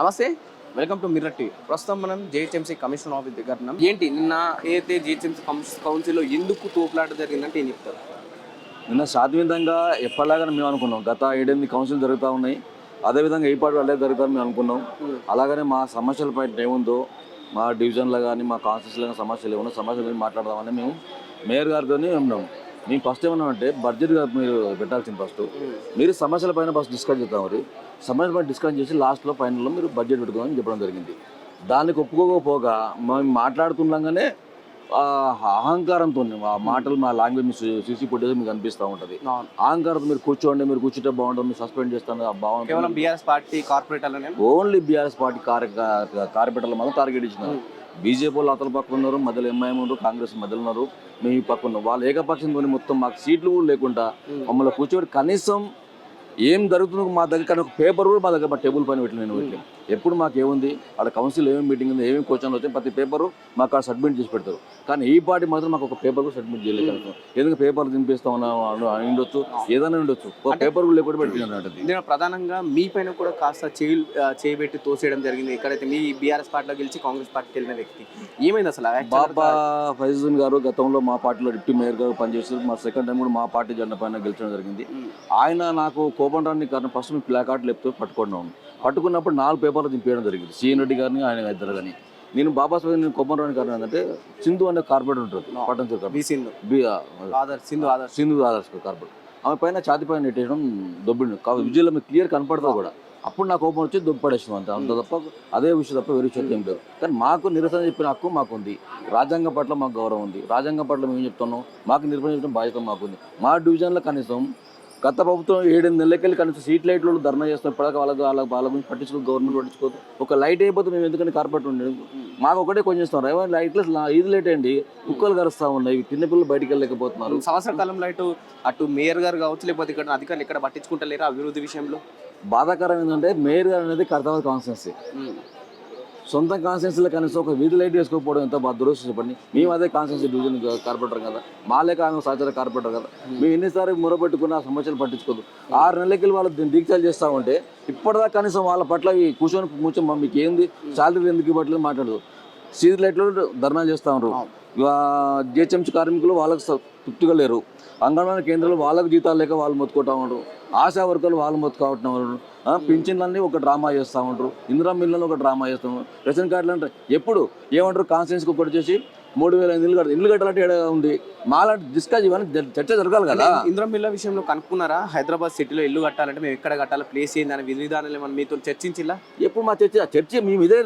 నమస్తే welcome to mirror TV. ప్రస్తుతం మనం జేహెచ్ఎంసీ కమిషనర్ ఆఫీస్ దగ్గర ఉన్నాం. ఏంటి నిన్న ఏదైతే జేహెచ్ఎంసీ కౌన్సిల్లో ఎందుకు తోపులాట జరిగిందంటే ఏం చెప్తారు? నిన్న శాశ్వతంగా ఎప్పటిలాగా మేము అనుకున్నాం. గత ఏడెనిమిది కౌన్సిల్ జరుగుతూ ఉన్నాయి. అదేవిధంగా ఈ పాటు అల్లే జరుగుతారని మేము అనుకున్నాం. అలాగనే మా సమస్యల పైన ఏముందో మా డివిజన్లో కానీ మా కాన్స్టిట్యూన్సీలో కానీ సమస్యలు ఏమన్నా సమస్యల మాట్లాడదామని మేము మేయర్ గారితో ఉన్నాం. మేము ఫస్ట్ ఏమన్నామంటే బడ్జెట్ మీరు పెట్టాల్సింది ఫస్ట్ మీరు సమస్యల పైన ఫస్ట్ డిస్కస్ చేద్దాం మరి. సమస్యల పైన డిస్కస్ చేసి లాస్ట్లో ఫైనల్లో మీరు బడ్జెట్ పెట్టుకోమని చెప్పడం జరిగింది. దానికి ఒప్పుకోకపోగా మేము మాట్లాడుతుండగానే అహంకారంతో ఆ మాటలు మా లాంగ్వేజ్ సీసీ ఫుటేజ్ మీకు అనిపిస్తూ ఉంటుంది. అవును. అహంకారంతో మీరు కూర్చోండి మీరు కూర్చుంటే బాగుంటుంది మీరు సస్పెండ్ చేస్తాను బాగుంటుంది. BRS party only BRS party కార్య కార్యకర్తలు మాత్రం టార్గెట్ ఇచ్చినారు. బీజేపీ వాళ్ళు అతల పక్కన ఉన్నారు మధ్యలో ఎంఐఎం ఉన్నారు కాంగ్రెస్ మధ్యలో ఉన్నారు. మేము ఈ పక్కన ఉన్నాం. వాళ్ళు ఏకపక్షంతో మొత్తం మాకు సీట్లు కూడా లేకుండా మమ్మల్ని కూర్చోబెట్టి కనీసం ఏం జరుగుతుందో మా దగ్గర కానీ ఒక పేపర్ కూడా మా దగ్గర మా టేబుల్ పైన పెట్టి నేను. పెట్టి ఎప్పుడు మాకు ఏముంది? అక్కడ కౌన్సిల్ ఏమేమి మీటింగ్ ఉంది ఏమేమి క్వశ్చన్లు వచ్చాయి ప్రతి పేపరు మాకు అక్కడ సబ్మిట్ చేసి పెడతారు. కానీ ఈ పార్టీ మాత్రం మాకు ఒక పేపర్ కూడా సబ్మిట్ చేయలేదు ఎందుకంటే పేపర్ దింపేస్తా ఉన్నా ఉండొచ్చు ఏదైనా ఉండొచ్చు. ఒక పేపర్ కూడా లేకుండా పెట్టినట్టు ఇందులో ప్రధానంగా మీ పైన కూడా కాస్త చేయి చేయబెట్టి తోసేయడం జరిగింది. ఎక్కడైతే మీ బీఆర్ఎస్ పార్టీలో గెలిచి కాంగ్రెస్ పార్టీకి వెళ్ళిన వ్యక్తి ఏమైంది అసలు? బాబా ఫైజుద్దీన్ గారు గతంలో మా పార్టీలో డిప్యూటీ మేయర్ గారు పనిచేశారు. మా సెకండ్ టైం కూడా మా పార్టీ జెండా పైన గెలిచడం జరిగింది. ఆయన నాకు కోపం రాని కారణం ఫస్ట్ మేము ప్లా కార్డు లేపితే పట్టుకున్నాం పట్టుకున్నప్పుడు నాలుగు పేపర్లు దింపేయడం జరిగింది. సీఎన్ రెడ్డి గారిని ఆయన ఇద్దరు కానీ నేను బాబా సాహెబ్ నేను కోపం రాని కారణం ఏంటంటే సింధు అనే కార్పొరేటర్ ఉంటుంది. పట్టణ సింధు. సింధు ఆదర్ సింధు ఆదర్శ కార్పొరేట్ ఆమె పైన ఛాతి పైన నెట్టేయడం దొబ్బిండు. కాబట్టి విజయంలో మీకు క్లియర్ కనపడుతుంది కూడా. అప్పుడు నాకు కోపం వచ్చి దొబ్బి పడేసాం అంత. అంత తప్ప అదే విషయం తప్ప వేరే విషయం ఏం లేదు. కానీ మాకు నిరసన చెప్పిన హక్కు మాకు ఉంది రాజ్యాంగం పట్ల మాకు గౌరవం ఉంది. రాజ్యాంగం పట్ల మేము ఏం చెప్తున్నాం? మాకు నిరసన చెప్పిన బాధ్యత మాకు ఉంది మా డివిజన్లో కనీసం గత ప్రభుత్వం ఏడు నెలలకెళ్ళి కనీసం సీట్ లైట్లు ధర్నా చేస్తాం ఇప్పటిదాకా వాళ్ళకి వాళ్ళకి వాళ్ళ గురించి పట్టించుకో గవర్నమెంట్ పట్టించుకోదు. ఒక లైట్ అయిపోతే మేము ఎందుకని కార్పొరేట్ ఉండేది? మాకు ఒకటే కొంచెం ఇస్తాం ఏమైనా లైట్లు ఐదు లైట్ అండి కుక్కలు కరుస్తా ఉన్నాయి. చిన్న పిల్లలు బయటికి వెళ్ళలేకపోతున్నారు. సంవత్సర కాలంలో ఇటు అటు మేయర్ గారు కావచ్చు లేకపోతే ఇక్కడ అధికారులు ఎక్కడ పట్టించుకుంటలేరు అభివృద్ధి విషయంలో? బాధాకరం ఏంటంటే మేయర్ గారు అనేది కర్తవ్య కాన్స్టిట్యున్సీ. సొంత కాన్స్టిట్యున్సీలో కనీసం ఒక వీధి లైట్ వేసుకోకపోవడం ఎంత బాగా దురదృష్టం చెప్పండి. మేము అదే కాన్స్టిట్యున్సీ డివిజన్ కార్పొరేటర్ కదా. మాలే ఆమె సహచర కార్పొరేటర్ కదా. మేము ఎన్నిసార్లు మొరపెట్టుకున్న ఆ సమస్యలు పట్టించుకోదు. ఆరు నెలలకి వాళ్ళు దీన్ని దీక్షలు చేస్తూ ఉంటే ఇప్పటిదాకా కనీసం వాళ్ళ పట్ల ఈ కూర్చొని కూర్చొని మీకు ఏంది? శాలరీ ఎందుకు ఇవ్వట్లేదు మాట్లాడదు. సీజీ లైట్లు ధర్నాలు చేస్తూ ఉంటారు జిహెచ్ఎంసీ కార్మికులు వాళ్ళకి తృప్తిగా లేరు. అంగన్వాడీ కేంద్రాలు వాళ్ళకు జీతాలు లేక వాళ్ళు మొత్తుకుంటా ఉంటారు ఆశా వర్కర్లు వాళ్ళు మొత్తుకుంటా ఉంటారు ఆ, పింఛన్లన్నీ ఒక డ్రామా చేస్తూ ఉంటారు ఇందిరా మిల్లని ఒక డ్రామా చేస్తూ ఉంటారు రేషన్ కార్డులు అంటే ఎప్పుడు? ఏమంటారు? కాన్స్టిట్యూన్స్కి ఒకటి చేసి మూడు వేల ఇల్లు కట్టారు ఇల్లు కట్టాలంటే ఉంది? మాలాంటి డిస్కస్ ఇవన్నీ చర్చ జరగాలి కదా. ఇంద్రం మిల్ల విషయంలో కనుక్కున్నారా? హైదరాబాద్ సిటీలో ఇల్లు కట్టాలంటే మేము ఎక్కడ కట్టాలి? ప్లేస్ ఏంది? అనే విధి విధానాలు ఏమన్నా మీతో చర్చించిలా? ఎప్పుడు మా చర్చ చర్చ మేము ఇదే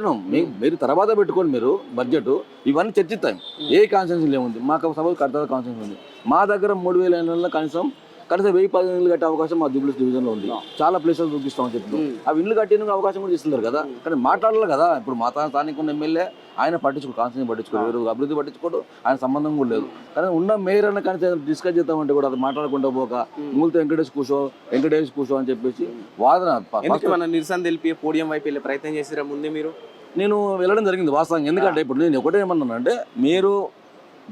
మీరు తర్వాత పెట్టుకోండి మీరు బడ్జెట్ ఇవన్నీ చర్చిస్తాం. ఏ కాన్స్టిట్యూన్సీ ఏముంది మాకు సపోజ్ కర్తవ్య కాన్స్టిట్యూన్సీ ఉంది. మా దగ్గర మూడు వేల కనీసం కనీసం వెయ్యి పది ఇల్లు కట్టే అవకాశం మా జూబ్లీస్ డివిజన్లో ఉంది. చాలా ప్లేసెస్ చూపిస్తామని చెప్పి అవి ఇల్లు కట్టేందుకు అవకాశం కూడా ఇస్తున్నారు కదా. కానీ మాట్లాడాలి కదా. ఇప్పుడు మా స్థానిక ఉన్న ఎమ్మెల్యే ఆయన పట్టించుకో కాన్స్టిట్యూన్సీ పట్టించుకోరు వేరు అభివృద్ధి పట్టించుకోడు ఆయన సంబంధం కూడా లేదు. కానీ ఉన్న మేయర్ అన్న కనీసం డిస్కస్ చేద్దామంటే కూడా అది మాట్లాడకుండా పోక మూలతో వెంకటేష్ కూర్చో వెంకటేష్ కూర్చో అని చెప్పేసి వాదన నిరసన తెలిపి పోడియం వైపు వెళ్ళే ప్రయత్నం చేసిరా ముందే మీరు? నేను వెళ్ళడం జరిగింది వాస్తవంగా. ఎందుకంటే ఇప్పుడు నేను ఒకటే ఏమన్నానంటే మీరు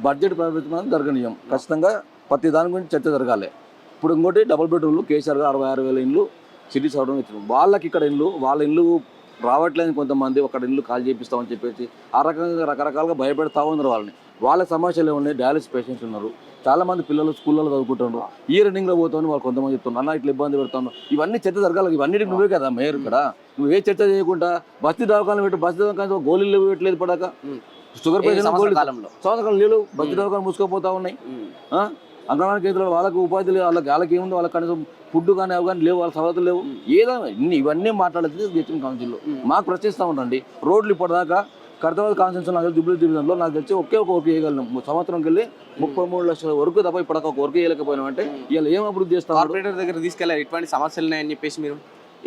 బడ్జెట్ ప్రవేశం జరగనీయం. ఖచ్చితంగా ప్రతి దాని గురించి చర్చ జరగాలి. ఇప్పుడు ఇంకోటి డబుల్ బెడ్రూమ్లు కేసీఆర్ గారు అరవై ఆరు వేల ఇండ్లు సిటీస్ అవడం ఇచ్చారు. వాళ్ళకి ఇక్కడ ఇల్లు వాళ్ళ ఇల్లు రావట్లేదు కొంతమంది ఒక ఇల్లు కాల్ చేపిస్తామని చెప్పేసి ఆ రకంగా రకరకాలుగా భయపెడతా ఉన్నారు వాళ్ళని. వాళ్ళ సమస్యలు ఉన్నాయి డయాలిసిస్ పేషెంట్స్ ఉన్నారు. చాలా మంది పిల్లలు స్కూళ్ళలో చదువుకుంటున్నారు. ఈ రన్నింగ్లో పోతామని వాళ్ళు కొంతమంది చెప్తున్నారు. అన్న ఇట్లా ఇబ్బంది పెడతాను ఇవన్నీ చర్చ జరగాలి. ఇవన్నిటికి నువ్వే కదా మేయర్ ఇక్కడ. నువ్వు ఏ చర్చ చేయకుండా బస్తీ దవాఖాన పెట్టు. బస్తీ దవాఖాన గోళీలు పెట్టలేదు పడాక. షుగర్ పేషెంట్ సంవత్సర కాలంలో? సంవత్సరం నీళ్ళు బస్తీ దవాఖాన మూసుకుపోతా ఉన్నాయి? అంగన్వాడీ కేంద్రాలు వాళ్ళకి ఉపాధి లేదు వాళ్ళకి వాళ్ళకి ఏముంది? వాళ్ళకి కనీసం ఫుడ్ కానీ అవి కానీ లేవు వాళ్ళ సవతులు లేవు. ఏదో ఇన్ని ఇవన్నీ మాట్లాడేది జిహెచ్ఎం కౌన్సిల్లో మాకు ప్రశ్నిస్తూ ఉండండి. రోడ్లు ఇప్పటిదాకా కర్తవ్య కాన్స్టిట్యూషన్ నాకు జూబ్లీ డివిజన్లో నాకు తెలిసి ఒకే ఒక వర్క్ చేయగలను. సంవత్సరంకి వెళ్ళి ముప్పై మూడు లక్షల వరకు తప్ప ఇప్పటిదాకా ఒక వర్క్ చేయలేకపోయినా అంటే ఇలా ఏం అభివృద్ధి చేస్తాం? కార్పొరేటర్ దగ్గర తీసుకెళ్ళారు ఇటువంటి సమస్యలు ఉన్నాయని చెప్పేసి మీరు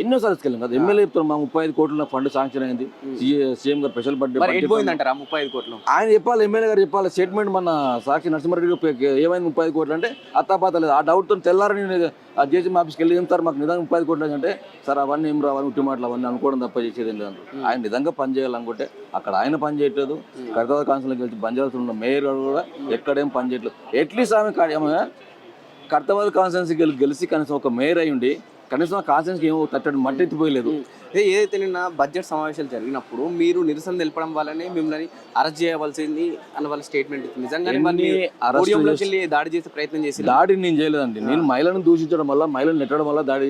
ఎన్నోసార్లు తీసుకెళ్ళాం కదా. ఎమ్మెల్యే చెప్తారు మా ముప్పై ఐదు కోట్ల ఫండ్ శాంక్షన్ అయింది. సీఎం గారు స్పెషల్ బడ్జెట్ పోయిందంటారా ముప్పై ఐదు కోట్లు? ఆయన చెప్పాలి ఎమ్మెల్యే గారు చెప్పాలి స్టేట్మెంట్ మన సాక్షి నరసింహారెడ్డి ఏమైంది ముప్పై ఐదు కోట్లు అంటే అత్తాపాత లేదు. ఆ డౌట్తో తెల్లారని నేను ఆ జేసీ ఆఫీస్కి వెళ్ళి ఏం సార్ మాకు నిజంగా ముప్పై ఐదు కోట్లు అంటే సార్ అవన్నీ ఏం రావాలి ఉట్టి మాటలు అవన్నీ అనుకోవడం తప్ప చేసేది లేదు ఆయన నిజంగా పని చేయాలనుకుంటే అక్కడ ఆయన పని చేయట్లేదు. కర్తవ్య కౌన్సిల్కి వెళ్తే పని చేయాల్సి ఉన్న మేయర్ గారు కూడా ఎక్కడేం పని చేయట్లేదు. అట్లీస్ట్ ఆమె ఆమె కర్తవ్య కాన్స్టిట్యున్సీ గెలి గెలిచి కనీసం ఒక మేయర్ అయి ఉండి కనీసం ఆ కాన్సెన్స్కి ఏమో తట్టడి మట్టి ఎత్తిపోయలేదు. ఏదైతే నిన్న బడ్జెట్ సమావేశాలు జరిగినప్పుడు మీరు నిరసన తెలపడం వల్లనే మిమ్మల్ని అరెస్ట్ చేయవలసింది అని వాళ్ళ స్టేట్మెంట్ వెళ్ళి దాడి చేసే ప్రయత్నం చేసి దాడి నేను చేయలేదండి. నేను మహిళను దూషించడం వల్ల మహిళను నెట్టడం వల్ల దాడి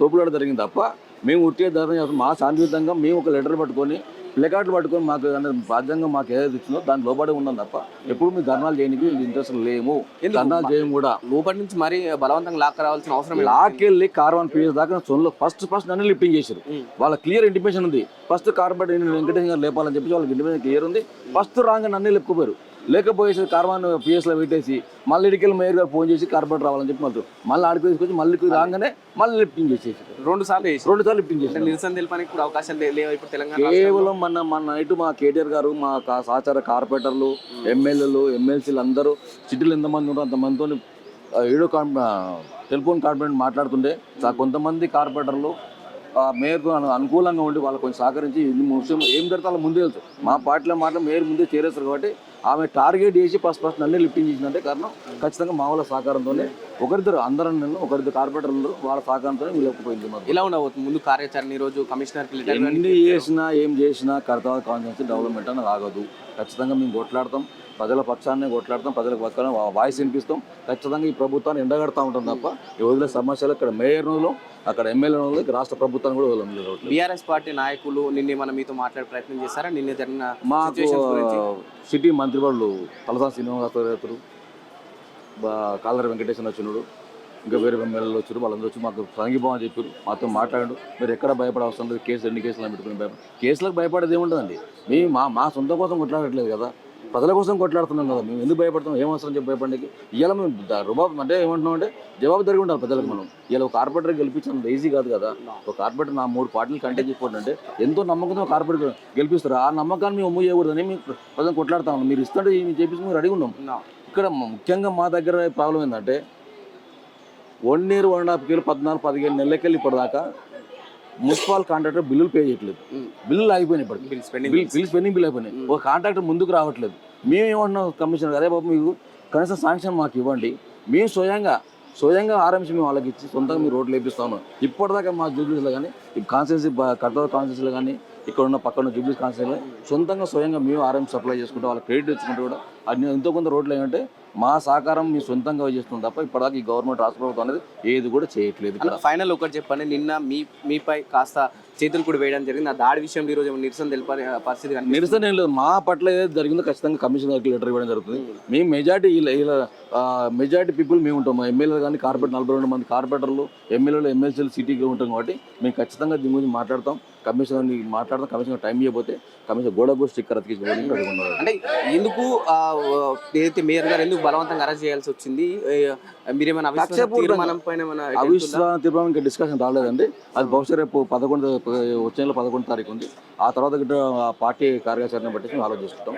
తోపులాట జరిగింది తప్ప మేము ఉట్టే చేస్తాం మా శాంతియుతంగా మేము ఒక లెటర్ పట్టుకొని ప్లెకార్డులు పట్టుకొని మాకు రాజ్యాంగం మాకు ఏదైతే ఇచ్చిందో దాని లోబడి ఉన్నాం తప్ప ఎప్పుడు మేము ధర్నాలు చేయడానికి ఇంట్రెస్ట్ లేము? ధర్నాలు చేయం కూడా లోపటి నుంచి మరి బలవంతంగా లాక్ రావాల్సిన అవసరం లేదు. లాకెళ్ళి కార్వన్ పిఎస్ దాకా సొంలో ఫస్ట్ ఫస్ట్ నన్ను లిఫ్టింగ్ చేశారు. వాళ్ళ క్లియర్ ఇంటిమేషన్ ఉంది ఫస్ట్ కార్పొరేట్ వెంకటేశ్వర గారు లేపాలని చెప్పి వాళ్ళకి ఇంటిమేషన్ క్లియర్ ఉంది. ఫస్ట్ రాంగ్ నన్నే లేపుకోపోయారు. లేకపోయేసి కార్వాన్ పిఎస్లో పెట్టేసి మళ్ళీ ఇడికెళ్ళి మేయర్ గారు ఫోన్ చేసి కార్పొరేట్ రావాలని చెప్పి మళ్ళీ మళ్ళీ ఆడికి తీసుకొచ్చి మళ్ళీ రాగానే మళ్ళీ లిఫ్టింగ్ చేసేసి రెండు సార్లు చేసి రెండు సార్లు లిఫ్టింగ్ చేసి నిరసన తెలపడానికి కూడా అవకాశం లేవు. ఇప్పుడు తెలంగాణ. కేవలం మన మన నైట్ మా కేటీఆర్ గారు మా సహచార కార్పొరేటర్లు ఎమ్మెల్యేలు ఎమ్మెల్సీలు అందరూ సిటీలు ఎంతమంది ఉన్నారో అంతమందితో ఏడో టెలిఫోన్ కార్పొరేట్ మాట్లాడుతుంటే చా- కొంతమంది కార్పొరేటర్లు అను- అనుకూలంగా ఉండి వాళ్ళకి కొంచెం సహకరించి ముఖ్యం ఏం జరుగుతుందో వాళ్ళ ముందే తెలుసు మా పార్టీలో మాట మేయర్ ముందే చేరేస్తారు కాబట్టి ఆమె టార్గెట్ చేసి ఫస్ట్ ఫస్ట్ నన్నే లిఫ్టింగ్ చేసిందంటే కారణం ఖచ్చితంగా మా వాళ్ళ సహకారంతోనే ఒకరిద్దరు అందరం నేను ఒకరిద్దరు కార్పొరేటర్లు వాళ్ళ సహకారంతోనే వీళ్ళకపోయింది మాకు. ఇలా ఉండబోతుంది? ముందు కార్యాచరణ ఈ రోజు కమిషనర్ ఎన్ని చేసినా ఏం చేసినా కర్తావాద కాన్స్టిట్యూన్సీ డెవలప్మెంట్ అని ఆగదు ఖచ్చితంగా మేము కొట్లాడతాం. ప్రజల పక్షాన్ని కొట్లాడతాం ప్రజల పక్షాన్ని వా- వాయిస్ వినిపిస్తాం. ఖచ్చితంగా ఈ ప్రభుత్వాన్ని ఎండగడతా ఉంటాం తప్ప ఈ వదిలే సమస్యలు ఇక్కడ మేయర్ నోలో అక్కడ ఎమ్మెల్యే ఇక్కడ రాష్ట్ర ప్రభుత్వాన్ని కూడా వదలలేదు బీఆర్ఎస్ పార్టీ నాయకులు నిన్నే మన మీతో మాట్లాడే ప్రయత్నం చేస్తారా నిన్నే జరిగిన మాకు? సిటీ మంత్రి వాళ్ళు తలసా శ్రీనివాసరావు కాలర వెంకటేశ్వర వచ్చినాడు. ఇంకా వేరే ఎమ్మెల్యేలు వచ్చారు. వాళ్ళందరూ వచ్చి మాకు సంఘీభావం చెప్పారు. మాతో మాట్లాడు మీరు ఎక్కడ భయపడే అవసరం లేదు. కేసు ఎన్ని కేసులు పెట్టుకుని భయపడ కేసులకు భయపడేది ఏముంటుందండి మేము మా మా సొంత కోసం కొట్లాడట్లేదు కదా. ప్రజల కోసం కొట్లాడుతున్నాం కదా మేము ఎందుకు భయపడతాం ఏం అవసరం చెప్పి భయపడడానికి ఇవాళ మేము రుబాబు అంటే ఏమంటున్నాం అంటే జవాబుదారి ఉండాలి ప్రజలకు మనం. ఇలా ఒక కార్పొరేటర్ గెలిపించడం ఈజీ కాదు కదా. ఒక కార్పొరేటర్ నా మూడు పార్టీలు కంటెక్ట్ చేసుకోవాలంటే ఎంతో నమ్మకంతో కార్పొరేటర్ గెలిపిస్తారు. ఆ నమ్మకాన్ని మేము అమ్ము చేయకూడదని మేము ప్రజలు కొట్లాడుతాం. మీరు ఇస్తుంటే మేము చేపించి మేము రెడీ ఉన్నాం. ఇక్కడ ముఖ్యంగా మా దగ్గర ప్రాబ్లం ఏంటంటే one year one and half year పద్నాలుగు పదిహేను నెలలకెళ్ళి ఇప్పటిదాకా మున్సిపల్ కాంట్రాక్టర్ బిల్లులు పే చేయట్లేదు. బిల్లులు ఆగిపోయినాయి spending bill bill spending bill అయిపోయినాయి. ఒక కాంట్రాక్టర్ ముందుకు రావట్లేదు. మేము ఏమంటున్నాం కమిషనర్ అదే బాబు మీకు కనీసం శాంక్షన్ మాకు ఇవ్వండి. మేము స్వయంగా స్వయంగా ఆర్ఎంసీ మేము వాళ్ళకి ఇచ్చి సొంతంగా మీరు రోడ్లు వేపిస్తాము. ఇప్పటిదాకా మా జూబ్లీస్లో కానీ ఈ కాన్స్టిట్యూన్సీ కర్తవ్య కాన్స్టిట్యూన్సీలో కానీ ఇక్కడ ఉన్న పక్కన జూబ్లీస్ కాన్స్టిట్యూన్సీలో సొంతంగా స్వయంగా మేము ఆర్ఎం సప్లై చేసుకుంటూ. వాళ్ళకి క్రెడిట్ ఇచ్చుకుంటూ కూడా. అన్ని ఎంతో కొంత రోడ్లు ఏంటంటే మా సహకారం మీ సొంతంగా చేస్తుంది తప్ప ఇప్పటిదాకా ఈ గవర్నమెంట్ రాష్ట్ర ప్రభుత్వం అనేది ఏది కూడా చేయట్లేదు ఇక్కడ. ఫైనల్ ఒకటి చెప్పండి. నిన్న మీ మీపై కాస్త చేతులు కూడా వేయడం జరిగింది. ఆ దాడి విషయంలో ఈ రోజు ఏమైనా నిరసన తెలిపే పరిస్థితి కనిపిస్తుంది? నిరసన ఏం లేదు. మా పట్ల ఏదైతే జరిగిందో ఖచ్చితంగా కమిషన్ గారికి లెటర్ ఇవ్వడం జరుగుతుంది. మేము మెజార్టీ ఇలా మెజార్టీ పీపుల్ మేము ఉంటాం. మా ఎమ్మెల్యేలు కానీ కార్పొరేట్ నలభై రెండు మంది కార్పొరేటర్లు ఎమ్మెల్యేలు ఎమ్మెల్సీలు సిటీగా ఉంటాం కాబట్టి మేము ఖచ్చితంగా దీని గురించి మాట్లాడతాం. కమిషన్ మాట్లాడతాం కమిషన్ టైం ఇవ్వకపోతే కమిషన్ గోడకు స్టిక్కర్ అతికించుకోవడానికి అడుగుతున్నారు అంటే ఎందుకు ఆ, ఏదైతే మేయర్ గారు ఎందుకు బలవంతంగా అరెస్ట్ చేయాల్సి వచ్చింది? మీరేమైనా అవిశ్వాస తీర్మానం ఇంకా డిస్కషన్ రాలేదండి. అది బహుశా రేపు పదకొండు వచ్చే నెల పదకొండు తారీఖు ఉంది. ఆ తర్వాత పార్టీ కార్యాచరణ బట్టి ఆలోచిస్తాం.